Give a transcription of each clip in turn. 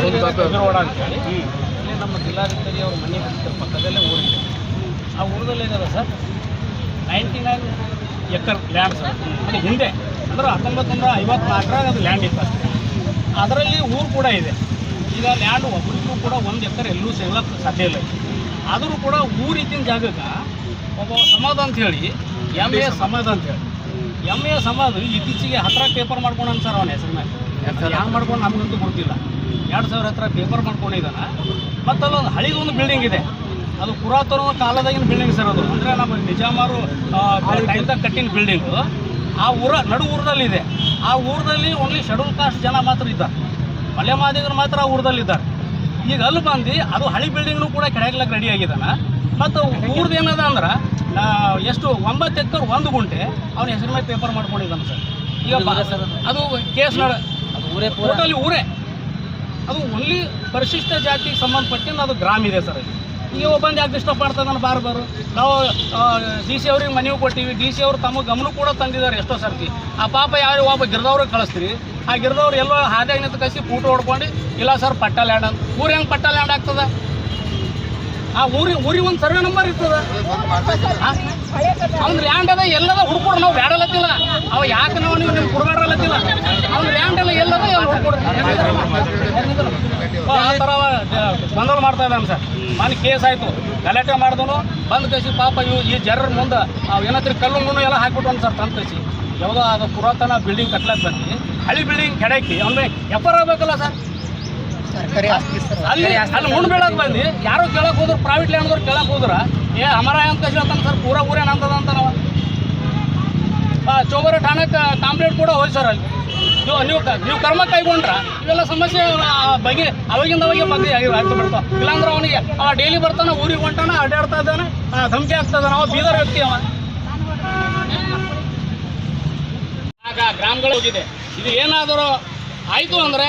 ಅಂತೇಳಿ ಇಲ್ಲಿ ನಮ್ಮ ಜಿಲ್ಲಾಧಿಕಾರಿ ಅವ್ರ ಮನೆ ಹತ್ತಿರ ಪಕ್ಕದಲ್ಲೇ ಊರಿದೆ. ಆ ಊರದಲ್ಲಿ ಏನಿದೆ sir? Ninety nine acre land sir. ಅದು ಹಿಂದೆ. ಅಂದ್ರೆ ಹತ್ತೊಂಬತ್ತು ನೂರ ಐವತ್ನಾಲ್ಕರಾಗ ಅದು ಲ್ಯಾಂಡ್ ಇತ್ತು ಅಷ್ಟೇ. ಅದರಲ್ಲಿ ಊರು ಕೂಡ ಇದೆ. ಈಗ ಲ್ಯಾಂಡ್ ಒಬ್ಬರಿಗೂ ಕೂಡ ಒಂದು ಎಕರೆ ಎಲ್ಲೂ ಸಿಗ್ಲಕ್ಕೆ ಸಾಧ್ಯ ಇಲ್ಲ. ಆದರೂ ಕೂಡ ಊರಿದ್ದಿನ ಜಾಗಕ್ಕೆ ಒಬ್ಬ ಸಮಾಧ ಅಂತ ಹೇಳಿ ಎಂ ಎ ಸಮಾಧ ಅಂತ ಹೇಳಿ. ಎಂ ಎ ಸಮಾಧ ಇತ್ತೀಚೆಗೆ ಹತ್ರ ಪೇಪರ್ ಮಾಡ್ಕೊಂಡಾನ ಸರ್ ಅವನ ಹೆಸರಿನ ಹ್ಯಾಂಗೆ ಮಾಡ್ಕೊಂಡು ನಮಗಂತೂ ಗೊತ್ತಿಲ್ಲ. ಎರಡು ಸಾವಿರ ಹತ್ರ ಪೇಪರ್ ಮಾಡ್ಕೊಂಡಿದ್ದಾನೆ. ಮತ್ತು ಅಲ್ಲೊಂದು ಹಳಿಗೊಂದು ಬಿಲ್ಡಿಂಗ್ ಇದೆ. ಅದು ಪುರಾತನ ಕಾಲದಾಗಿನ ಬಿಲ್ಡಿಂಗ್ ಸರ್ ಅದು. ಅಂದರೆ ನಮ್ಮ ನಿಜಾಮಾರು ಟೈಮ್ದಾಗ ಕಟ್ಟಿನ ಬಿಲ್ಡಿಂಗು ಆ ಊರ ನಡು ಊರದಲ್ಲಿದೆ ಆ ಊರದಲ್ಲಿ ಓನ್ಲಿ ಶೆಡ್ಯೂಲ್ ಕಾಸ್ಟ್ ಜನ ಮಾತ್ರ ಇದ್ದಾರೆ. ಮಲೆ ಮಾದಿಗರು ಮಾತ್ರ ಆ ಊರದಲ್ಲಿದ್ದಾರೆ ಈಗ ಅಲ್ಲಿ ಬಂದು ಅದು ಹಳಿ ಬಿಲ್ಡಿಂಗ್ನು ಕೂಡ ಕೆಳಗ್ಲಕ್ಕೆ ರೆಡಿ ಆಗಿದ್ದಾನೆ. ಮತ್ತು ಊರ್ದು ಏನದ ಅಂದ್ರೆ ಎಷ್ಟು ಒಂಬತ್ತು ಎಕರ್ ಒಂದು ಗುಂಟೆ ಅವನ ಹೆಸರು ಮೇಲೆ ಪೇಪರ್ ಮಾಡ್ಕೊಂಡಿದ್ದಾನೆ ಸರ್. ಈಗ ಅದು? ಕೇಸ್ ನಡ ಅದು ಊರೇ ಊರೇ. ಅದು ಓನ್ಲಿ ಪರಿಶಿಷ್ಟ ಜಾತಿಗೆ ಸಂಬಂಧಪಟ್ಟಿನ ಅದು ಗ್ರಾಮ ಇದೆ ಸರ್. ಈಗ ಒಬ್ಬಂದು ಯಾಕೆ ಡಿಸ್ಟರ್ಬ್ ನಾನು ಬಾರ್ ಬಾರು. ನಾವು ಡಿ ಸಿ ಅವ್ರಿಗೆ ಮನವಿ ಕೊಟ್ಟಿವಿ. ಡಿ ಸಿ ಅವರು ತಮ್ಮ ಗಮನ ಕೂಡ ತಂದಿದ್ದಾರೆ ಎಷ್ಟೋ ಸರ್ತಿ. ಆ ಪಾಪ ಯಾರು ಒಬ್ಬ ಗಿರ್ದವ್ರಿಗೆ ಕಳಿಸ್ತೀರಿ. ಆ ಗಿರ್ದವ್ರು ಎಲ್ಲೋ ಹಾದಿಯಾಗ ನಿಂತು ಕಸಿ ಫೋಟೋ ಹೊಡ್ಕೊಂಡು, ಇಲ್ಲ ಸರ್, ಪಟ್ಟ ಲ್ಯಾಂಡ್ ಅಂತ. ಊರು ಹೆಂಗೆ ಪಟ್ಟ ಲ್ಯಾಂಡ್ ಆಗ್ತದ? ಆ ಊರಿ, ಊರಿಗೆ ಒಂದು ಸರ್ವೆ ನಂಬರ್ ಇರ್ತದ. ಅವ್ನ ಲ್ಯಾಂಡ್ ಅದ, ಎಲ್ಲದ ಹುಡ್ಕೊಡು. ನಾವು ಬ್ಯಾಡಲತ್ತಿಲ್ಲ. ಅವ ಯಾಕೆ ನಾವು ನೀವು ನಿಮ್ಗೆ ಹುಡುಗಾಡಲತ್ತಿಲ್ಲ ಅವ್ನ ಲ್ಯಾಂಡ್ ಎಲ್ಲ ಎಲ್ಲದ ಹುಡ್ಕೊಡು. ಆ ಥರ ಗೊಂದಲ ಮಾಡ್ತಾ ಇದ್ದಾನೆ ಸರ್. ಮನೆ ಕೇಸ್ ಆಯಿತು. ಗಲಾಟೆ ಮಾಡಿದನು. ಬಂದು ಕಸಿ ಪಾಪ ಇವು ಈ ಜನರ ಮುಂದೆ ಅವು ಏನತ್ರಿ ಕಲ್ಲು ಮುಣ್ಣು ಎಲ್ಲ ಹಾಕ್ಬಿಟ್ಟು ಸರ್ ತಂದು ಕಸಿ ಯಾವುದೋ ಅದು ಪುರಾತನ ಬಿಲ್ಡಿಂಗ್ ಕಟ್ಲಕ್ಕೆ ಬಂದು ಹಳಿ ಬಿಲ್ಡಿಂಗ್ ಕೆಡಕಿ ಅವ್ನ ಎಪ್ಪರ್ ಆಗ್ಬೇಕಲ್ಲ ಸರ್? ಅಲ್ಲಿ ಅಲ್ಲಿ ಮುಂಡ್ ಬೀಳಕ್ ಬಂದು ಯಾರು ಕೇಳಕ್ ಹೋದ್ರು ಪ್ರೈವೇಟ್ ಲ್ಯಾಂಡ್ದವ್ರು ಕೇಳಕ್ ಹೋದ್ರ ಏ ಅಮರ ಅಂತ ಹೇಳ್ತಾನೆ ಸರ್. ಪೂರಾ ಊರೇನ್ ಅಂತದ ಅಂತ ನಾವು. ಚೌಬರ ಠಾಣಕ್ಕೆ ಕಾಂಪ್ಲೇಂಟ್ ಕೂಡ ಹೋಯ್ ಸರ್ ಅಲ್ಲಿ. ನೀವು ನೀವು ನೀವು ಕರ್ಮ ಕೈಗೊಂಡ್ರ ಇವೆಲ್ಲ ಸಮಸ್ಯೆ ಆ, ಬಗೆ ಅವಾಗಿಂದ ಅವಾಗೆ ಆಗಿ ಆಗ್ತಾ ಬಿಡ್ತಾವ ಇಲ್ಲಾಂದ್ರೆ ಅವನಿಗೆ ಅವ ಡೈಲಿ ಬರ್ತಾನೆ ಊರಿಗೆ ಹೊಂಟಾನ ಅಡ್ಡಾಡ್ತಾ ಇದ್ದಾನೆ ಆ, ಧಮಕಿ ಆಗ್ತದ ಅವ ಬೀದರ್ ವ್ಯಕ್ತಿ ಅವ. ಗ್ರಾಮಗಳು ಹೋಗಿದೆ. ಇದು ಏನಾದರೂ ಆಯಿತು ಅಂದರೆ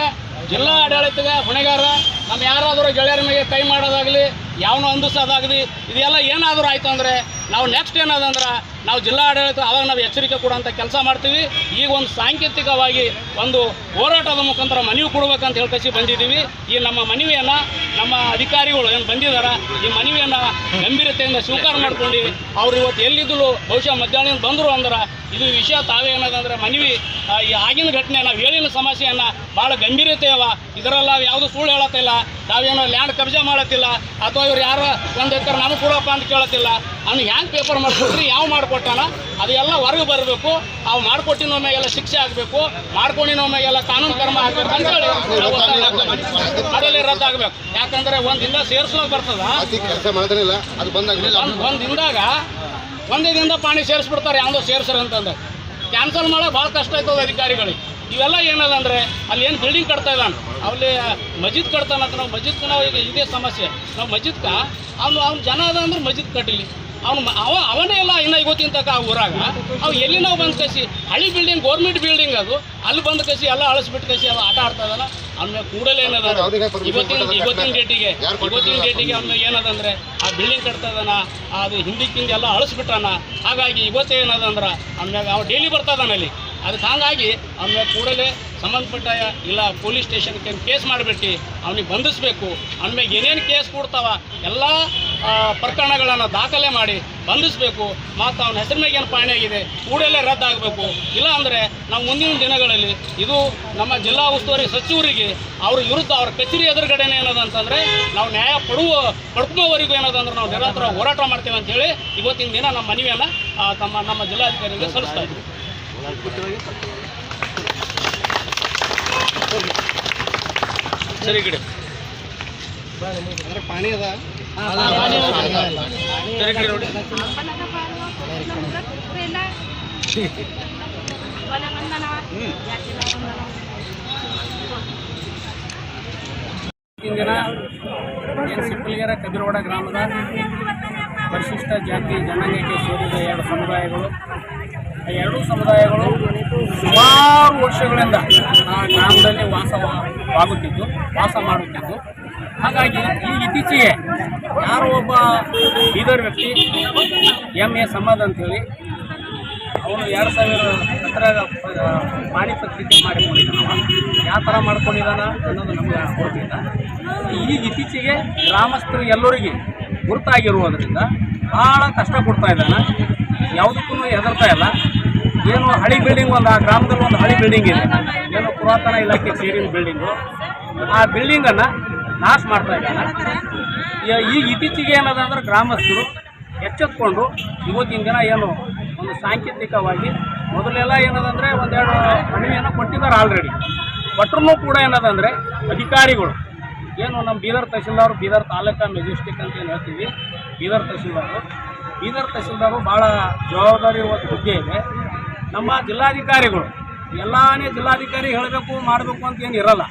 ಜಿಲ್ಲಾ ಆಡಳಿತದ ಹೊಣೆಗಾರ ನಮ್ಮ ಯಾರಾದರೂ ಗೆಳೆಯರ ಮೇಲೆ ಕೈ ಮಾಡೋದಾಗಲಿ ಯಾವನು ಅಂದಿಸೋದಾಗಲಿ ಇದೆಲ್ಲ ಏನಾದರೂ ಆಯಿತು ಅಂದರೆ, ನಾವು ನೆಕ್ಸ್ಟ್ ಏನಾದಂದ್ರೆ ನಾವು ಜಿಲ್ಲಾ ಆಡಳಿತ ಅವಾಗ ನಾವು ಎಚ್ಚರಿಕೆ ಕೊಡುವಂಥ ಕೆಲಸ ಮಾಡ್ತೀವಿ. ಈಗ ಒಂದು ಸಾಂಕೇತಿಕವಾಗಿ ಒಂದು ಹೋರಾಟದ ಮುಖಾಂತರ ಮನವಿ ಕೊಡ್ಬೇಕಂತ ಹೇಳ್ಕಸಿ ಬಂದಿದ್ದೀವಿ. ಈ ನಮ್ಮ ಮನವಿಯನ್ನು ನಮ್ಮ ಅಧಿಕಾರಿಗಳು ಏನು ಬಂದಿದ್ದಾರೆ ಈ ಮನವಿಯನ್ನು ಗಂಭೀರತೆಯಿಂದ ಸ್ವೀಕಾರ ಮಾಡ್ಕೊಂಡು, ಅವ್ರು ಇವತ್ತು ಎಲ್ಲಿದ್ದಲು ಬಹುಶಃ ಮಧ್ಯಾಹ್ನ ಬಂದರು ಅಂದ್ರೆ ಇದು ವಿಷಯ ತಾವೇ ಏನದಂದ್ರೆ ಮನವಿ ಈ ಆಗಿನ ಘಟನೆ ನಾವು ಹೇಳಿನ ಸಮಸ್ಯೆಯನ್ನ ಭಾಳ ಗಂಭೀರತೆ ಅವ. ಇದರಲ್ಲ ನಾವು ಯಾವುದು ಸುಳ್ಳು ಹೇಳತ್ತಿಲ್ಲ. ನಾವೇನೋ ಲ್ಯಾಂಡ್ ಕಬ್ಜಾ ಮಾಡತ್ತಿಲ್ಲ. ಅಥವಾ ಇವ್ರು ಯಾರೋ ಒಂದು ಎಕರೆ ನಮಗೆ ಕೊಡಪ್ಪ ಅಂತ ಕೇಳತ್ತಿಲ್ಲ. ಅವ್ನು ಹ್ಯಾಂಗೆ ಪೇಪರ್ ಮಾಡಿಕೊಟ್ರಿ ಯಾವ ಮಾಡಿಕೊಟ್ಟಾನ? ಅದೆಲ್ಲ ಹೊರಗೆ ಬರಬೇಕು. ಅವು ಮಾಡಿಕೊಟ್ಟಿನ ಮ್ಯಾಗೆಲ್ಲ ಶಿಕ್ಷೆ ಆಗಬೇಕು. ಮಾಡ್ಕೊಂಡಿನ ಮ್ಯಾಗೆಲ್ಲ ಕಾನೂನು ಕ್ರಮ ಆಗಬೇಕು ಅಂತೇಳಿ. ಅದರಲ್ಲಿ ರದ್ದಾಗಬೇಕು. ಯಾಕಂದ್ರೆ ಒಂದಿಂದ ಸೇರಿಸ್ಲೋಕೆ ಬರ್ತದ. ಒಂದ್ ಒಂದ್ ಒಂದೇ ದಿನದ ಪಾಣಿ ಸೇರಿಸ್ಬಿಡ್ತಾರೆ, ಯಾವುದೋ ಸೇರಿಸ್ರ ಅಂತಂದ್ರೆ. ಕ್ಯಾನ್ಸಲ್ ಮಾಡೋಕೆ ಭಾಳ ಕಷ್ಟ ಆಯ್ತದ ಅಧಿಕಾರಿಗಳಿಗೆ. ಇವೆಲ್ಲ ಏನದ ಅಂದರೆ ಅಲ್ಲಿ ಏನು ಬಿಲ್ಡಿಂಗ್ ಕಟ್ತಾ ಇದ್ದಾನೆ. ಅಲ್ಲಿ ಮಸ್ಜಿದ್ ಕಟ್ತಾನಂತ ನಾವು ಮಸ್ಜಿದ್ಗೆ ನಾವು ಈಗ ಇದೇ ಸಮಸ್ಯೆ. ನಾವು ಮಸ್ಜಿದ್ಕ ಅವ್ನು, ಅವ್ನ ಜನ ಅದ ಅಂದ್ರೆ ಮಸ್ಜಿದ್ ಕಟ್ಟಿಲಿ. ಅವ್ನು ಅವ ಅವನೇ ಇಲ್ಲ ಇನ್ನ ಇವತ್ತಿನ ತನಕ ಆ ಊರಾಗ. ಅವು ಎಲ್ಲಿ ನಾವು ಬಂದು ಕಸಿ ಹಳಿ ಬಿಲ್ಡಿಂಗ್ ಗೌರ್ಮೆಂಟ್ ಬಿಲ್ಡಿಂಗ್ ಅದು. ಅಲ್ಲಿ ಬಂದು ಕಸಿ ಎಲ್ಲ ಅಳಿಸ್ಬಿಟ್ಟು ಕಸಿ ಅವ ಆಟ ಆಡ್ತಾ ಇದ್ದಾನ ಅವ್ನ ಕೂಡಲೇ ಏನದ? ಇವತ್ತಿನ ಇವತ್ತಿನ ಡೇಟಿಗೆ ಇವತ್ತಿನ ಡೇಟಿಗೆ ಅವ್ನ ಏನದಂದ್ರೆ ಆ ಬಿಲ್ಡಿಂಗ್ ಕಟ್ತದನ ಇದಾನ ಅದು ಹಿಂದಿಕ್ಕಿಂದ ಎಲ್ಲ ಅಳಿಸ್ಬಿಟ್ಟಾನ ಹಾಗಾಗಿ ಇವತ್ತೇ ಏನದಂದ್ರೆ ಅವ್ನ ಅವ ಡೈಲಿ ಬರ್ತಾ ಇದಾನ ಅಲ್ಲಿ. ಅದಕ್ಕೆ ಹಾಗಾಗಿ ಅವನ ಕೂಡಲೇ ಸಂಬಂಧಪಟ್ಟ ಇಲ್ಲ ಪೊಲೀಸ್ ಸ್ಟೇಷನ್ಗೆ ಕೇಸ್ ಮಾಡಿಬಿಟ್ಟು ಅವನಿಗೆ ಬಂಧಿಸ್ಬೇಕು. ಅವನ ಮ್ಯಾಗ ಏನೇನು ಕೇಸ್ ಕೊಡ್ತಾವ ಎಲ್ಲ ಪ್ರಕರಣಗಳನ್ನು ದಾಖಲೆ ಮಾಡಿ ಬಂಧಿಸಬೇಕು. ಮತ್ತು ಅವನ ಹೆಸರಿನಾಗ ಏನು ಪಾಣಿ ಆಗಿದೆ, ಕೂಡಲೇ ರದ್ದಾಗಬೇಕು. ಇಲ್ಲ ಅಂದರೆ ನಾವು ಮುಂದಿನ ದಿನಗಳಲ್ಲಿ ಇದು ನಮ್ಮ ಜಿಲ್ಲಾ ಉಸ್ತುವಾರಿ ಸಚಿವರಿಗೆ ಅವ್ರ ವಿರುದ್ಧ ಅವ್ರ ಕಚೇರಿ ಎದುರುಗಡೆನೇ ಏನದಂತಂದರೆ ನಾವು ನ್ಯಾಯ ಪಡುವ ಪಡ್ಕೊಳ್ಳೋವರೆಗೂ ಏನದಂದ್ರೆ ನಾವು ನಿರಂತರ ಹೋರಾಟ ಮಾಡ್ತೇವೆ ಅಂತೇಳಿ ಇವತ್ತಿನ ದಿನ ನಮ್ಮ ಮನವಿಯನ್ನು ತಮ್ಮ ನಮ್ಮ ಜಿಲ್ಲಾಧಿಕಾರಿಗೆ ಸಲ್ಲಿಸ್ತಾ ಇದ್ದೀವಿ ಸರಿ ಗಿಡ ಪಾಣಿ ಅದ. ಏನು ಸಿಪ್ಪಲಿಗೆರೆ ಕದಿರವಾಡ ಗ್ರಾಮದ ಪರಿಶಿಷ್ಟ ಜಾತಿ ಜನಾಂಗಕ್ಕೆ ಸೇರಿದ ಎರಡು ಸಮುದಾಯಗಳು ಆ ಎರಡೂ ಸಮುದಾಯಗಳು ಸುಮಾರು ವರ್ಷಗಳಿಂದ ಆ ಗ್ರಾಮದಲ್ಲಿ ವಾಸವಾಗುತ್ತಿದ್ದು ವಾಸ ಮಾಡುತ್ತಿದ್ದು ಹಾಗಾಗಿ ಈ ಇತ್ತೀಚೆಗೆ ಯಾರೋ ಒಬ್ಬ ಬೀದರ್ ವ್ಯಕ್ತಿ ಎಂ ಎ ಸಮದ್ ಅಂತೇಳಿ ಅವನು ಎರಡು ಸಾವಿರ ಹತ್ತಿರ ಮಾಡಿ ಪ್ರತಿ ಮಾಡಿಕೊಂಡಿದ್ದಾನ ಯಾವ ಥರ ಮಾಡ್ಕೊಂಡಿದ್ದಾನ ಅನ್ನೋದು ನಮಗೆ ಗೊತ್ತಿಲ್ಲ. ಈಗ ಇತ್ತೀಚೆಗೆ ಗ್ರಾಮಸ್ಥರು ಎಲ್ಲರಿಗೆ ಗುರುತಾಗಿರುವುದರಿಂದ ಭಾಳ ಕಷ್ಟ ಕೊಡ್ತಾ ಇದ್ದಾನೆ. ಯಾವುದಕ್ಕೂ ಹೆದರ್ತಾ ಇಲ್ಲ. ಏನು ಹಳಿ ಬಿಲ್ಡಿಂಗ್ ಒಂದು, ಆ ಗ್ರಾಮದಲ್ಲಿ ಒಂದು ಹಳಿ ಬಿಲ್ಡಿಂಗ್ ಇದೆ. ಏನು ಪುರಾತನ ಇಲಾಖೆ ಸೇರಿದ ಬಿಲ್ಡಿಂಗು ಆ ಬಿಲ್ಡಿಂಗನ್ನು ನಾಶ ಮಾಡ್ತಾ ಇದ್ದಾನೆ. ಈಗ ಇತ್ತೀಚೆಗೆ ಏನದ ಅಂದ್ರೆ ಗ್ರಾಮಸ್ಥರು ಎಚ್ಚೆತ್ಕೊಂಡು ಇವತ್ತಿನ ದಿನ ಏನು ಒಂದು ಸಾಂಕೇತಿಕವಾಗಿ ಮೊದಲೆಲ್ಲ ಏನದಂದ್ರೆ ಒಂದೆರಡು ಮನವಿಯನ್ನು ಕೊಟ್ಟಿದ್ದಾರೆ ಆಲ್ರೆಡಿ ಕೊಟ್ಟರು ಕೂಡ ಏನದಂದ್ರೆ ಅಧಿಕಾರಿಗಳು. ಏನು ನಮ್ಮ ಬೀದರ್ ತಹಸೀಲ್ದಾರ್ ಬೀದರ್ ತಾಲೂಕಾ ಮೆಜೆಸ್ಟಿಕ್ ಅಂತ ಏನು ಹೇಳ್ತೀವಿ, ಬೀದರ್ ತಹಸೀಲ್ದಾರು ಬೀದರ್ ತಹಸೀಲ್ದಾರು ಭಾಳ ಜವಾಬ್ದಾರಿ ಇವತ್ತು ಹುದ್ದೆ ಇದೆ. ನಮ್ಮ ಜಿಲ್ಲಾಧಿಕಾರಿಗಳು, ಎಲ್ಲಾನೇ ಜಿಲ್ಲಾಧಿಕಾರಿ ಹೇಳಬೇಕು, ಮಾಡಬೇಕು ಅಂತ ಏನು ಇರಲ್ಲ.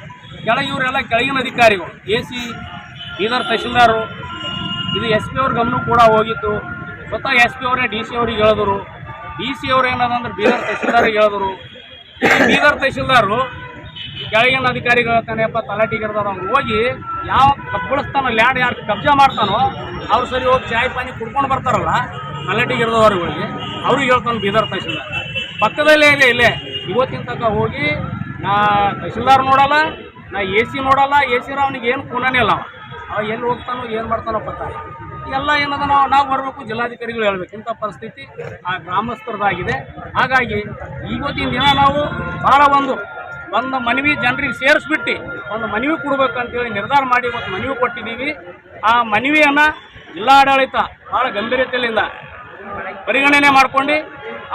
ಕೆಳಗೆ ಇವರೆಲ್ಲ ಕೆಳಗಿನ ಅಧಿಕಾರಿಗಳು. ಎ ಸಿ, ಬೀದರ್ ತಹಶೀಲ್ದಾರು, ಇದು ಎಸ್ ಪಿ ಅವ್ರ ಗಮನ ಕೂಡ ಹೋಗಿತ್ತು. ಸ್ವತಃ ಎಸ್ ಪಿ ಅವರೇ, ಡಿ ಸಿ ಅವ್ರಿಗೆ ಹೇಳಿದ್ರು. ಡಿ ಸಿ ಅವ್ರು ಏನದಂದ್ರೆ ಬೀದರ್ ತಹಸೀಲ್ದಾರಿಗೆ ಹೇಳಿದ್ರು. ಬೀದರ್ ತಹಶೀಲ್ದಾರು ಕೆಳಗಿನ ಅಧಿಕಾರಿಗಳು ಹೇಳ್ತಾನೆಪ್ಪ ತಲಾಟಿಗಿರ್ದಾರ ಅವ್ನು. ಹೋಗಿ ಯಾವ ಕಬ್ಬಳಿಸ್ತಾನೋ, ಲ್ಯಾಂಡ್ ಯಾರು ಕಬ್ಜಾ ಮಾಡ್ತಾನೋ, ಅವ್ರು ಸರಿ ಹೋಗಿ ಚಾಯ್ ಪಾನಿ ಕುಡ್ಕೊಂಡು ಬರ್ತಾರಲ್ಲ ತಲಾಟಿಗಿರ್ದವ್ರಿಗೆ ಅವ್ರಿಗೆ ಹೇಳ್ತಾನೆ ಬೀದರ್ ತಹಶೀಲ್ದಾರ್. ಪಕ್ಕದಲ್ಲೇ ಇದೆ ಇಲ್ಲೇ, ಇವತ್ತಿನ ತನಕ ಹೋಗಿ ನಾ ತಹಶೀಲ್ದಾರ್ ನೋಡಲ್ಲ ನಾ ಎ ಸಿ ನೋಡಲ್ಲ, ಎ ಸಿ ಅವನಿಗೆ ಏನು ಕುಣನೇ ಇಲ್ಲ ಅವ. ಎಲ್ಲಿ ಹೋಗ್ತಾನೋ, ಏನು ಮಾಡ್ತಾನೋ ಇಲ್ಲ. ಎಲ್ಲ ಏನದ ನಾವು ನಾವು ಬರಬೇಕು, ಜಿಲ್ಲಾಧಿಕಾರಿಗಳು ಹೇಳಬೇಕು ಇಂಥ ಪರಿಸ್ಥಿತಿ ಆ ಗ್ರಾಮಸ್ಥರದಾಗಿದೆ ಹಾಗಾಗಿ ಇವತ್ತಿನ ದಿನ ನಾವು ಭಾಳ ಒಂದು ಒಂದು ಮನವಿ ಜನರಿಗೆ ಸೇರಿಸ್ಬಿಟ್ಟು ಒಂದು ಮನವಿ ಕೊಡ್ಬೇಕಂತೇಳಿ ನಿರ್ಧಾರ ಮಾಡಿ ಇವತ್ತು ಮನವಿ ಕೊಟ್ಟಿದ್ದೀವಿ ಆ ಮನವಿಯನ್ನು ಜಿಲ್ಲಾಡಳಿತ ಭಾಳ ಗಂಭೀರತೆಯಿಂದ ಪರಿಗಣನೆ ಮಾಡ್ಕೊಂಡು,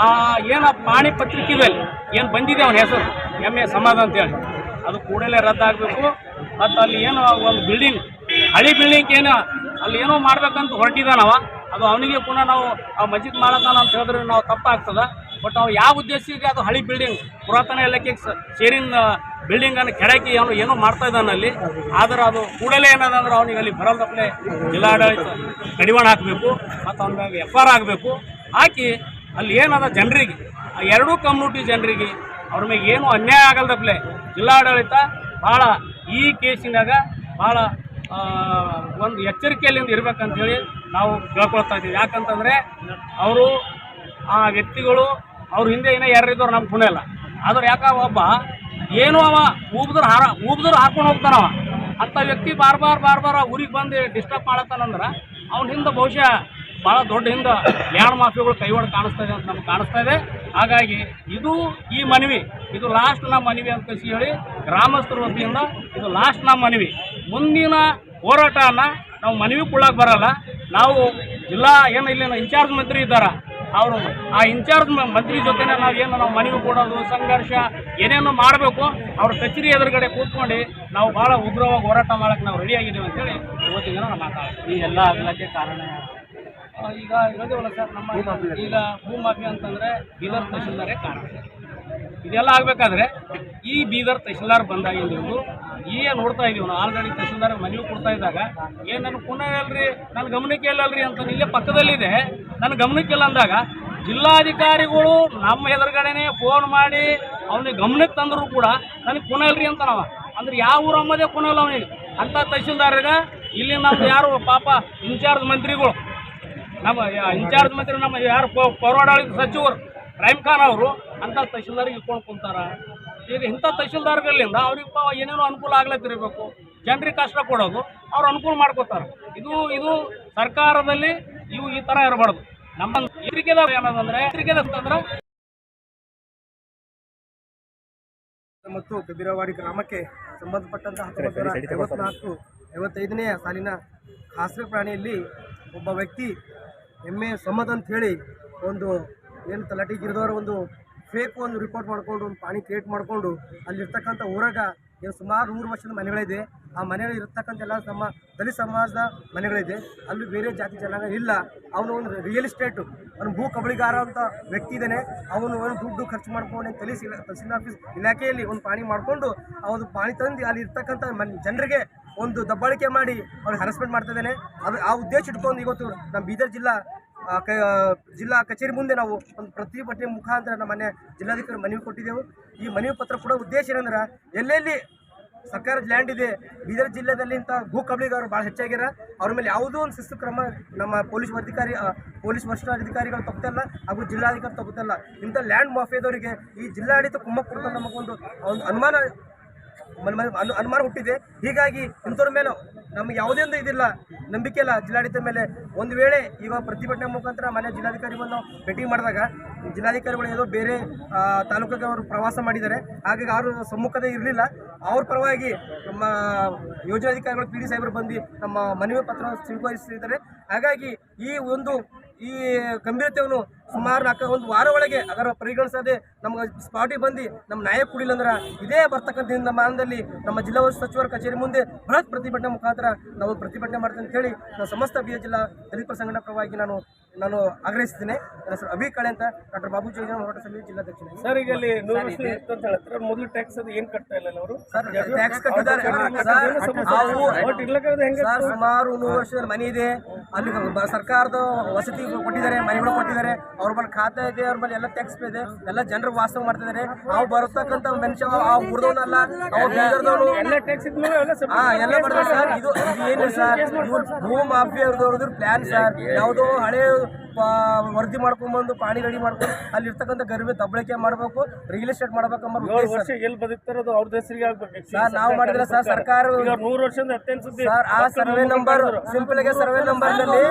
ಆ ಏನು ಪಾಣಿ ಪತ್ರಿಕೆಯಲ್ಲಿ ಏನು ಬಂದಿದೆ ಅವನ ಹೆಸರು ಎಂ ಎ ಸಮಾಧ ಅಂತೇಳಿ ಅದು ಕೂಡಲೇ ರದ್ದಾಗಬೇಕು. ಮತ್ತು ಅಲ್ಲಿ ಏನು ಒಂದು ಬಿಲ್ಡಿಂಗ್ ಹಳಿ ಬಿಲ್ಡಿಂಗ್ ಏನು, ಅಲ್ಲಿ ಏನೋ ಮಾಡ್ಬೇಕಂತ ಹೊರಟಿದ್ದಾನವ. ಅದು ಅವನಿಗೆ ಪುನಃ ನಾವು, ಆ ಮಸ್ಜಿದ್ ಮಾಡತಾನ ಅಂತ ಹೇಳಿದ್ರೆ ನಾವು ತಪ್ಪಾಗ್ತದೆ. ಬಟ್ ಅವು ಯಾವ ಉದ್ದೇಶಕ್ಕೆ ಅದು ಹಳಿ ಬಿಲ್ಡಿಂಗ್ ಪುರಾತನ ಇಲಾಖೆಗೆ ಸೇರಿನ ಬಿಲ್ಡಿಂಗನ್ನು ಕೆಡಕಿ ಅವನು ಏನೋ ಮಾಡ್ತಾ ಇದ್ದಾನೆ ಅಲ್ಲಿ. ಆದ್ರೆ ಅದು ಕೂಡಲೇ ಏನದಂದ್ರೆ ಅವನಿಗೆ ಅಲ್ಲಿ ಬರಲ್ದಪ್ಪಲೆ ಜಿಲ್ಲಾಡಳಿತ ಕಡಿವಾಣ ಹಾಕಬೇಕು, ಮತ್ತು ಅವನ ಮ್ಯಾಗ ಎಫ್ ಆರ್ ಆಗಬೇಕು. ಹಾಕಿ ಅಲ್ಲಿ ಏನದ ಜನರಿಗೆ ಎರಡೂ ಕಮ್ಯುನಿಟಿ ಜನರಿಗೆ ಅವ್ರ ಮೇಲೆ ಏನು ಅನ್ಯಾಯ ಆಗಲ್ದಪ್ಲೆ. ಜಿಲ್ಲಾಡಳಿತ ಭಾಳ ಈ ಕೇಸಿನಾಗ ಭಾಳ ಒಂದು ಎಚ್ಚರಿಕೆಯಲ್ಲಿಂದ ಇರ್ಬೇಕಂತೇಳಿ ನಾವು ಕೇಳ್ಕೊಳ್ತಾ ಇದ್ದೀವಿ. ಯಾಕಂತಂದರೆ ಅವರು ಆ ವ್ಯಕ್ತಿಗಳು ಅವ್ರ ಹಿಂದೆ ಏನೋ ಯಾರಿದ್ದವ್ರು ನಮ್ಗೆ ಗುಣ ಇಲ್ಲ. ಆದ್ರೆ ಯಾಕ ಒಬ್ಬ ಏನು ಅವ ಊಬ್ದ್ರು ಹಾರ ಊಬ್ದ್ರು ಹಾಕೊಂಡು ಹೋಗ್ತಾನವ. ಅಂಥ ವ್ಯಕ್ತಿ ಬಾರ್ ಬಾರ್ ಬಾರ್ ಬಾರ್ ಊರಿಗೆ ಬಂದು ಡಿಸ್ಟರ್ಬ್ ಮಾಡತ್ತಾನಂದ್ರೆ ಅವ್ನ ಹಿಂದೆ ಬಹುಶಃ ಭಾಳ ದೊಡ್ಡ ಹಿಂದೆ ಲ್ಯಾಂಡ್ ಮಾಫಿಯಾಗಳು ಕೈವಾಡ ಕಾಣಿಸ್ತಾ ಇದೆ ಅಂತ ನಮ್ಗೆ ಕಾಣಿಸ್ತಾ ಇದೆ. ಹಾಗಾಗಿ ಇದು ಈ ಮನವಿ, ಇದು ಲಾಸ್ಟ್ ನಮ್ಮ ಮನವಿ ಅಂತ ಹೇಳಿ ಗ್ರಾಮಸ್ಥರ ವತಿಯಿಂದ ಇದು ಲಾಸ್ಟ್ ನಮ್ಮ ಮನವಿ. ಮುಂದಿನ ಹೋರಾಟನ ನಾವು ಮನವಿ ಕೊಡಕ್ಕೆ ಬರಲ್ಲ. ನಾವು ಜಿಲ್ಲಾ ಏನು ಇಲ್ಲಿನ ಇನ್ಚಾರ್ಜ್ ಮಂತ್ರಿ ಇದ್ದಾರೆ, ಅವರು ಆ ಇನ್ಚಾರ್ಜ್ ಮಂತ್ರಿ ಜೊತೆನೆ ನಾವು ಏನು ನಾವು ಮನವಿ ಕೊಡೋದು, ಸಂಘರ್ಷ ಏನೇನು ಮಾಡಬೇಕು, ಅವ್ರ ಕಚೇರಿ ಎದುರುಗಡೆ ಕೂತ್ಕೊಂಡು ನಾವು ಭಾಳ ಉಗ್ರವಾಗಿ ಹೋರಾಟ ಮಾಡಕ್ಕೆ ನಾವು ರೆಡಿ ಆಗಿದ್ದೀವಿ ಅಂತೇಳಿ ಇವತ್ತಿನ ದಿನ ನಾವು ಮಾತಾಡ್ತೀವಿ ಈ ಎಲ್ಲ ಆಗಲಕ್ಕೆ ಕಾರಣ ಈಗ ಇರೋದೇವಲ್ಲ ಸರ್ ನಮ್ಮ ಈಗ ಭೂಮಾಫಿ ಅಂತಂದರೆ ಬೀದರ್ ತಹಶೀಲ್ದಾರೇ ಕಾರಣ. ಇದೆಲ್ಲ ಆಗಬೇಕಾದ್ರೆ ಈ ಬೀದರ್ ತಹಶೀಲ್ದಾರ್ ಬಂದಾಗಿಂದ ಈಗ ನೋಡ್ತಾ ಇದೀವಿ ನಾವು. ಆಲ್ರೆಡಿ ತಹಶೀಲ್ದಾರ್ ಮನವಿ ಕೊಡ್ತಾ ಇದ್ದಾಗ ಏನು ನನ್ನ ಪುನಃ ಅಲ್ರಿ ನನ್ನ ಗಮನಕ್ಕೆ ಇಲ್ಲಲ್ರಿ ಅಂತ ಇಲ್ಲೇ ಪಕ್ಕದಲ್ಲಿದೆ. ನನ್ನ ಗಮನಕ್ಕೆ ಇಲ್ಲ ಅಂದಾಗ ಜಿಲ್ಲಾಧಿಕಾರಿಗಳು ನಮ್ಮ ಎದುರುಗಡೆನೆ ಫೋನ್ ಮಾಡಿ ಅವನಿಗೆ ಗಮನಕ್ಕೆ ತಂದರೂ ಕೂಡ ನನಗೆ ಪುನಃ ಇಲ್ರಿ ಅಂತ ನಾವ ಅಂದ್ರೆ ಯಾವ ಊರು ಅಮ್ಮದೇ ಪುನಃ ಇಲ್ಲ ಅವನಿಗೆ. ಅಂಥ ತಹಶೀಲ್ದಾರ್ಗ ಇಲ್ಲಿ ನಮ್ದು ಯಾರು ಪಾಪ ಇನ್ಚಾರ್ಜ್ ಮಂತ್ರಿಗಳು ನಮ್ಮ ಇನ್ಚಾರ್ಜ್ ಮಂತ್ರಿ ನಮ್ಮ ಯಾರು ಪೌರಾಡಳಿತ ಸಚಿವರು ರಹೀಮ್ ಖಾನ್ ಅವರು ಅಂಥ ತಹಶೀಲ್ದಾರಿಗೆ ಇಟ್ಕೊಂಡು ಕುಂತಾರ. ಈಗ ಇಂಥ ತಹಶೀಲ್ದಾರ್ಗಳಿಂದ ಅವ್ರಿಗೆ ಪಾವ ಏನೇನೋ ಅನುಕೂಲ ಆಗ್ಲತ್ತಿರಬೇಕು ಜನರಿಗೆ ಕಷ್ಟ ಕೊಡೋದು ಅವ್ರು ಅನುಕೂಲ ಮಾಡ್ಕೋತಾರೆ. ಇದು ಇದು ಸರ್ಕಾರದಲ್ಲಿ ಇವು ಈ ಥರ ಇರಬಾರ್ದು. ನಮ್ಮ ಇದ್ರಿಕೆದ ಏನದಂದ್ರೆ ಇದ್ರಿಕೆದ ಅಂತಂದ್ರೆ ಮತ್ತು ಕಬೀರವಾಡಿ ಗ್ರಾಮಕ್ಕೆ ಸಂಬಂಧಪಟ್ಟಂತಹ ಹತ್ತೊಂಬತ್ತು ಐವತ್ನಾಲ್ಕು ಐವತ್ತೈದನೇ ಸಾಲಿನ ಆಶ್ರಯ ಪ್ರಾಣಿಯಲ್ಲಿ ಒಬ್ಬ ವ್ಯಕ್ತಿ ಎಮ್ಮೆ ಸಮ್ಮತ ಅಂತ ಹೇಳಿ ಒಂದು ಏನು ತಲಾಟಿ ಗಿರಿದವರ ಒಂದು ಫೇಕ್ ಒಂದು ರಿಪೋರ್ಟ್ ಮಾಡಿಕೊಂಡು, ಒಂದು ಪಾಣಿ ಕ್ರಿಯೇಟ್ ಮಾಡಿಕೊಂಡು, ಅಲ್ಲಿರ್ತಕ್ಕಂಥ ಊರಾಗ ಏನು ಸುಮಾರು ನೂರು ವರ್ಷದ ಮನೆಗಳಿದೆ. ಆ ಮನೆಗಳು ಇರ್ತಕ್ಕಂಥ ಎಲ್ಲ ನಮ್ಮ ದಲಿತ ಸಮಾಜದ ಮನೆಗಳಿದೆ. ಅಲ್ಲಿ ಬೇರೆ ಜಾತಿ ಜನಾಂಗ ಇಲ್ಲ. ಅವನು ಒಂದು ರಿಯಲ್ ಎಸ್ಟೇಟು ಅವನು ಭೂ ಕಬಳಿಗಾರ ಅಂತ ವ್ಯಕ್ತಿ ಇದ್ದಾನೆ. ಅವನು ಒಂದು ದುಡ್ಡು ಖರ್ಚು ಮಾಡ್ಕೊಂಡು ತಹಸೀಲ್ ತಹಸೀಲ್ ಆಫೀಸ್ ಇಲಾಖೆಯಲ್ಲಿ ಒಂದು ಪಾಣಿ ಮಾಡಿಕೊಂಡು, ಅವನು ಪಾಣಿ ತಂದು ಅಲ್ಲಿ ಇರ್ತಕ್ಕಂಥ ಮನ್, ಜನರಿಗೆ ಒಂದು ದಬ್ಬಾಳಿಕೆ ಮಾಡಿ ಅವ್ರಿಗೆ ಹರಸ್ಮೆಂಟ್ ಮಾಡ್ತಾ ಇದ್ದಾನೆ ಅದು ಆ ಉದ್ದೇಶ ಇಟ್ಕೊಂಡು ಇವತ್ತು ನಮ್ಮ ಬೀದರ್ ಜಿಲ್ಲಾ ಜಿಲ್ಲಾ ಕಚೇರಿ ಮುಂದೆ ನಾವು ಒಂದು ಪ್ರತಿಭಟನೆ ಮುಖಾಂತರ ನಮ್ಮ ಮನೆ ಜಿಲ್ಲಾಧಿಕಾರಿ ಮನವಿ ಕೊಟ್ಟಿದ್ದೆವು. ಈ ಮನವಿ ಪತ್ರ ಕೊಡೋ ಉದ್ದೇಶ ಏನಂದ್ರೆ ಎಲ್ಲೆಲ್ಲಿ ಸರ್ಕಾರದ ಲ್ಯಾಂಡ್ ಇದೆ, ಬೀದರ್ ಜಿಲ್ಲೆಯಲ್ಲಿ ಇಂಥ ಭೂ ಕಬಳಿಗಾರರು ಭಾಳ ಹೆಚ್ಚಾಗ್ಯಾರ. ಅವ್ರ ಮೇಲೆ ಯಾವುದೋ ಒಂದು ಶಿಸ್ತು ಕ್ರಮ ನಮ್ಮ ಪೊಲೀಸ್ ಅಧಿಕಾರಿ ಪೊಲೀಸ್ ವರಿಷ್ಠಾಧಿಕಾರಿಗಳು ತಪ್ಪಲ್ಲ ಹಾಗೂ ಜಿಲ್ಲಾಧಿಕಾರಿ ತಪ್ಪುತ್ತಲ್ಲ. ಇಂಥ ಲ್ಯಾಂಡ್ ಮಾಫಿಯಾದವರಿಗೆ ಈ ಜಿಲ್ಲಾಡಳಿತ ಕುಮ್ಮಕ್ಕೆ ಕೊಡ್ತಾರೆ ನಮಗೊಂದು, ಒಂದು ಅನುಮಾನ ಮನ್- ಮನ್- ಅನು ಅನುಮಾನ ಹುಟ್ಟಿದೆ. ಹೀಗಾಗಿ ಇಂಥವ್ರ ಮೇಲೆ ನಮ್ಗೆ ಯಾವುದೇ ಒಂದು ಇದಿಲ್ಲ. ನಂಬಿಕೆ ಇಲ್ಲ. ಜಿಲ್ಲಾಡಳಿತದ ಮೇಲೆ ಒಂದು ವೇಳೆ ಈಗ ಪ್ರತಿಭಟನೆ ಮುಖಾಂತರ ಮನೆ ಜಿಲ್ಲಾಧಿಕಾರಿಗಳನ್ನು ಭೇಟಿ ಮಾಡಿದಾಗ ಜಿಲ್ಲಾಧಿಕಾರಿಗಳು ಏನೋ ಬೇರೆ ತಾಲೂಕಿಗೆ ಅವರು ಪ್ರವಾಸ ಮಾಡಿದ್ದಾರೆ. ಹಾಗಾಗಿ ಅವರು ಸಮ್ಮುಖದೇ ಇರಲಿಲ್ಲ. ಅವ್ರ ಪರವಾಗಿ ನಮ್ಮ ಯೋಜನಾಧಿಕಾರಿಗಳು ಪಿ ಡಿ ಸಾಹೇಬರು ಬಂದು ನಮ್ಮ ಮನವಿ ಪತ್ರ ಸ್ವೀಕರಿಸಿದ್ದಾರೆ ಹಾಗಾಗಿ ಈ ಒಂದು ಈ ಗಂಭೀರತೆಯನ್ನು ಸುಮಾರು ನಾಲ್ಕು ಒಂದು ವಾರ ಒಳಗೆ ಅದರ ಪರಿಗಣಿಸದೆ ನಮ್ಗೆ ಸ್ಪಾಟಿಗೆ ಬಂದು ನಮ್ಮ ನ್ಯಾಯ ಕುಡಿಲ್ಲ ಅಂದ್ರೆ ಇದೇ ಬರ್ತಕ್ಕಂಥ ಮಾನದಲ್ಲಿ ನಮ್ಮ ಜಿಲ್ಲಾ ಸಚಿವರ ಕಚೇರಿ ಮುಂದೆ ಬೃಹತ್ ಪ್ರತಿಭಟನೆ ಮುಖಾಂತರ ನಾವು ಪ್ರತಿಭಟನೆ ಮಾಡ್ತೇವೆ ಅಂತ ಹೇಳಿ ನಾನು ಸಮಸ್ತ ಬಿ ಜಿಲ್ಲಾ ದಲಿತ ಸಂಘಟನೆ ಪರವಾಗಿ ನಾನು ನಾನು ಆಗ್ರಹಿಸ್ತೀನಿ ನನ್ನ ಹೆಸರು ಅಭಿ ಕಳೆ ಅಂತ ಡಾಕ್ಟರ್ ಬಾಬು ಜೋಗಿ ಹೋರಾಟ ಸಮಿತಿ ಜಿಲ್ಲಾಧ್ಯಕ್ಷ ಸರ್ ಈಗ ಅಲ್ಲಿ ವರ್ಷ ಅಂತ ಹೇಳ್ತಾರೆ? ಮೊದಲು ಟ್ಯಾಕ್ಸ್ ಅದು ಏನು ಕಟ್ತಾ ಇಲ್ಲ ಅವರು? ಸರ್ ಟ್ಯಾಕ್ಸ್ ಕಟ್ಟಿದ್ದಾರೆ. ಸರ್ ಸುಮಾರು ನೂರು ವರ್ಷದ ಮನೆ ಇದೆ. ಅಲ್ಲಿ ಸರ್ಕಾರದ ವಸತಿ ಕೊಟ್ಟಿದ್ದಾರೆ ಮನೆಗಳು ಕೊಟ್ಟಿದ್ದಾರೆ. ಅವ್ರ ಬಳಿ ಖಾತೆ ಇದೆ ಅವ್ರ ಬಳಿ ಎಲ್ಲ ಟ್ಯಾಕ್ಸ್ ಇದೆ ಎಲ್ಲ ಜನರು ವಾಸ ಮಾಡ್ತಿದ್ದಾರೆ. ನಾವು ಬರ್ತಕ್ಕಂತ ಮನುಷ್ಯ ಆ ಊರ್ದವನಲ್ಲ ಅವ್ರು ಬೀದರ್ದವನು ಎಲ್ಲ ಹಾ ಮಾಡಿದ್ರೆ ಸರ್ ಇದು ಏನು ಸರ್ ಇವ್ರು ಭೂ ಮಾಫಿಯಾದವ್ರದ್ದು ಪ್ಲಾನ್ ಸರ್ ಯಾವುದೋ ಹಳೆ ವರದಿ ಮಾಡ್ಕೊಂಡ್ಬಂದು ಪಾಣಿ ರೆಡಿ ಮಾಡ್ಕೊಂಡು ಅಲ್ಲಿ ಇರ್ತಕ್ಕಂಥ ಗರಿಬೆ ದಬ್ಬಳಿಕೆ ಮಾಡಬೇಕು ರಿಯಲ್ ಎಸ್ಟೇಟ್ ಮಾಡ್ಬೇಕಂಬ ಏಳು ವರ್ಷ ಸರ್. ಎಲ್ಲಿ ಬದುಕ್ತಾರೋದು ಅವ್ರ ಹೆಸರಿಗೆ ಆಗ್ಬೇಕು. ಸರ್ ನಾವು ಮಾಡಿದ್ರೆ ಸರ್ ಸರ್ಕಾರ ನೂರು ವರ್ಷದ ಸರ್ ಆ ಸರ್ವೆ ನಂಬರ್ ಸಿಂಪಲ್ಗೆ ಸರ್ವೆ ನಂಬರ್ನಲ್ಲಿ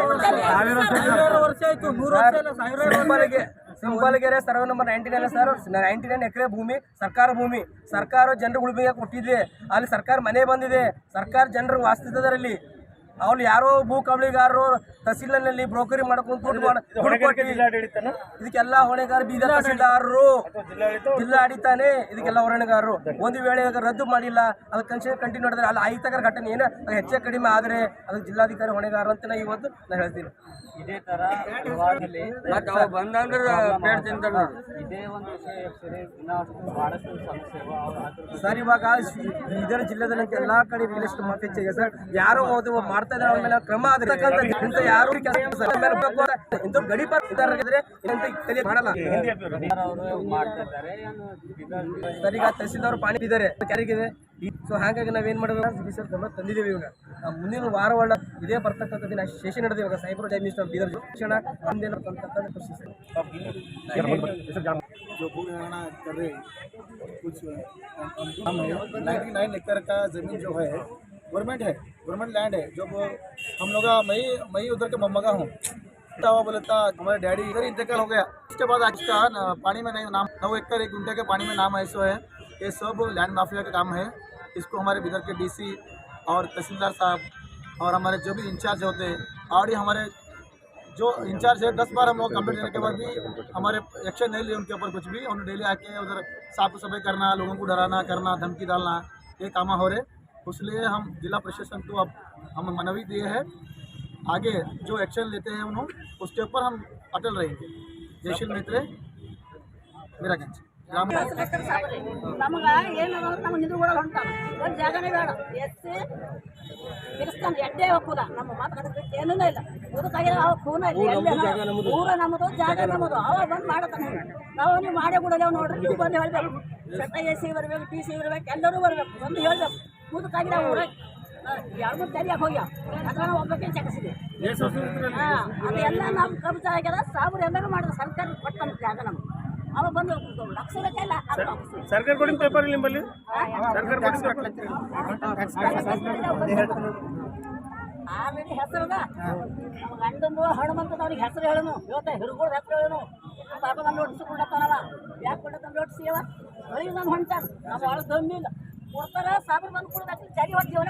ಸಿಂಪಲ್ಗೆ ಸಿಂಪಲ್ಗೆ survey number ninety nine sir ninety nine ಎಕರೆ ಭೂಮಿ ಸರ್ಕಾರ ಭೂಮಿ. ಸರ್ಕಾರ ಜನರು ಉಳಿಮೆಗೆ ಕೊಟ್ಟಿದೆ ಅಲ್ಲಿ ಸರ್ಕಾರ ಮನೆ ಬಂದಿದೆ. ಸರ್ಕಾರ ಜನರು ವಾಸಿಸಿದರಲ್ಲಿ ಅವ್ರು ಯಾರೋ ಭೂ ಕಬಳಿಗಾರರು ತಹಸೀಲ್ನಲ್ಲಿ ಬ್ರೋಕರಿ ಮಾಡ್ಕೊಂಡು ಇದಕ್ಕೆಲ್ಲ ಹೊಣೆಗಾರ ಬೀದರ್ ತಹಸೀಲ್ದಾರರು ಜಿಲ್ಲಾ ಆಡಿತಾನೆ ಇದಕ್ಕೆಲ್ಲ ಹೊರಣೆಗಾರರು ಒಂದು ವೇಳೆ ರದ್ದು ಮಾಡಿಲ್ಲ ಅದಕ್ಕೆ ಕನ್ಸಿಡರ್ ಕಂಟಿನ್ಯೂ ಮಾಡಿದ್ರೆ ಅಲ್ಲಿ ಆಯ್ತಕರ ಘಟನೆ ಏನು? ಅದು ಹೆಚ್ಚು ಕಡಿಮೆ ಆದರೆ ಅದಕ್ಕೆ ಜಿಲ್ಲಾಧಿಕಾರಿ ಹೊಣೆಗಾರ ಅಂತ ನಾ ಇವತ್ತು ನಾನು ಹೇಳ್ತೀನಿ. ಇದೇ ತರ ಇದೇ ಒಂದು ವಿಷಯ ಸರಿ ಇವಾಗ ಬೀದರ್ ಜಿಲ್ಲೆದಲ್ಲಿ ಎಲ್ಲಾ ಕಡೆ ರಿಯಲ್ ಎಸ್ಟೇಟ್ ಮಾಫಿ ಸರ್. ಯಾರೋ ಅದು ಮಾಡ್ತಾ ಇದ್ದಾರೆ ಅವ್ರ ಮೇಲೆ ಕ್ರಮ ಆಗತಕ್ಕಂಥ ಇಂಥ ಯಾರು ಕೆಲಸ ಮೇಲೆ ಬೇಕು ಅಂತ ಇಂಥ ಗಡಿ ಇದ್ದಾರೆ ಇಂಥ ತಲೆ ಮಾಡಲ್ಲ ಅವರು ಮಾಡ್ತಾ ಇದ್ದಾರೆ ಏನು ಬೀದರ್ ಸರ್ ಈಗ ತಹಸೀಲ್ದಾರ್ ಪಾಣಿ ಇದ್ದಾರೆ ಕ್ಯಾರಿಗಿದೆ ಸೊ ಹಾಗಾಗಿ ನಾವೇನ್ ಮಾಡಬೇಕು ಸರ್ ಗಮನ ತಂದಿದ್ದೀವಿ ಇವಾಗ ಆ ಮುಂದಿನ ವಾರ ಒಳ್ಳ ಇದೇ ಬರ್ತಕ್ಕಂಥ ದಿನ ಶೇಷ ನಡೆದಿದೆ ಇವಾಗ ಸಾಯಿಬರು ಜೈ ಮಿನಿಸ್ಟರ್ ಬೀದರ್ ಶಿಕ್ಷಣ ಒಂದೇನು ಅಂತಕ್ಕಂಥ ಖುಷಿ ಸರ್ जो बुराना कर रहे कुछ नाइन्टी नाइन एकड़ का ज़मीन जो है गवर्नमेंट है, गवर्नमेंट लैंड है जो हम लोग मैं मैं उधर के मम्मगा हूँ। हुआ बोलता हमारे डैडी इधर इंतकाल हो गया। उसके बाद आज का पानी में नहीं, नाम, नौ एकड़, एक घंटे के पानी में नाम ऐसा है। ये सब लैंड माफिया का काम है। इसको हमारे बिदर के डीसी और तहसीलदार साहब और हमारे जो भी इंचार्ज होते हैं, और ये हमारे जो इंचार्ज है, दस बार हम लोग कंप्लीट करने के बाद भी हमारे एक्शन नहीं लिए, उनके ऊपर कुछ भी। उन्होंने डेली आके उधर साफ़ सफ़ाई करना, लोगों को डराना, करना, धमकी डालना, ये काम हो रहे। इसलिए हम जिला प्रशासन को अब हम मनवी दिए हैं आगे जो एक्शन लेते हैं उन्होंने उसके ऊपर हम अटल रहेंगे जयशील मित्र मीरागंज ग्राम ನಮಗ ಏನು ನಮ್ಗೆ ನಿಂದ್ರು ಕೂಡ ಹೊಂಟಾವ ಒಂದು ಜಾಗನೇ ಬೇಡ ಎತ್ತಿ ಬಿಡಿಸ್ತಾನೆ ಎಡ್ಡೆ ಹೋಗ್ಬೋದ ನಮ್ಮ ಮಾತುಕತೆ ಏನೂ ಇಲ್ಲ ಮುದುಕಾಗಿರೋ ಅವ ಖೂನ ಇಲ್ಲ ಎಲ್ಲಿ ಊರ ನಮ್ಮದು ಜಾಗ ನಮ್ಮದು ಅವ ಬಂದು ಮಾಡತಾನೆ ನಾವು ನೀವು ಮಾಡೇ ಬಿಡಲ್ಲ ನೋಡ್ರಿ ನೀವು ಬಂದು ಹೇಳ್ಬೇಕು ಸೆಟ್ಟ ಎ ಸಿ ಬರ್ಬೇಕು ಟಿ ಸಿ ಬರ್ಬೇಕು ಎಲ್ಲರೂ ಬರ್ಬೇಕು ಬಂದು ಹೇಳ್ಬೇಕು ಮುದುಕಾಗಿರೋ ಊರಾಗ ಎರಡು ತೆರಿಯಾಕೆ ಹೋಗ್ಯಾವ ಅದ್ರ ನಾವು ಒಬ್ಬಕ್ಕೆ ಚಕಿಸಿದೆ ಅದೆಲ್ಲ ನಮ್ಮ ಕಬ್ಜ ಆಗ್ಯದ ಸಾಬ್ರು ಎಲ್ಲರೂ ಮಾಡಿದ ಸರ್ಕಾರ ಕೊಟ್ಟು ನಮ್ಗೆ. ಜಾಗ ನಮ್ಗೆ ಅವ ಬಂದು ಲಕ್ಷ ರೂಪಾಯಿ ಇಲ್ಲ. ಸರ್ಕಾರ ಕೊಡಿನ ಪೇಪರ್ ನಿಮ್ಮಲ್ಲಿ ಸರ್ಕಾರ ಆಲ್ರೆಡಿ ಹೆಸರದ ನಮ್ಮ ಗಂಡಂದು ಹನುಮಂತದ ಅವ್ರಿಗೆ ಹೆಸರು ಹೇಳನು ಇವತ್ತ ಹಿರುಗೋಳ ಹೆಸರು ಹೇಳನು. ಪಾಪ ನಮ್ಮ ಲೋಟಿಸಿ ಕೊಡತ್ತಾನಲ್ಲ ಯಾಕೆ ಕೊಡತ್ತ ಲೋಟಿಸಿ ಅವ ಬರೀ ನಮ್ಮ ಹೊಂಟ ನಮ್ಮ ಒಳಗೆ ದಮ್ಮಿಲ್ಲ ಕೊಡ್ತಾರ ಸಾಬ್ರು ಬಂದು ಕೊಡ್ಬೇಕು ಜಾರಿ ಹೊಡ್ತೀವ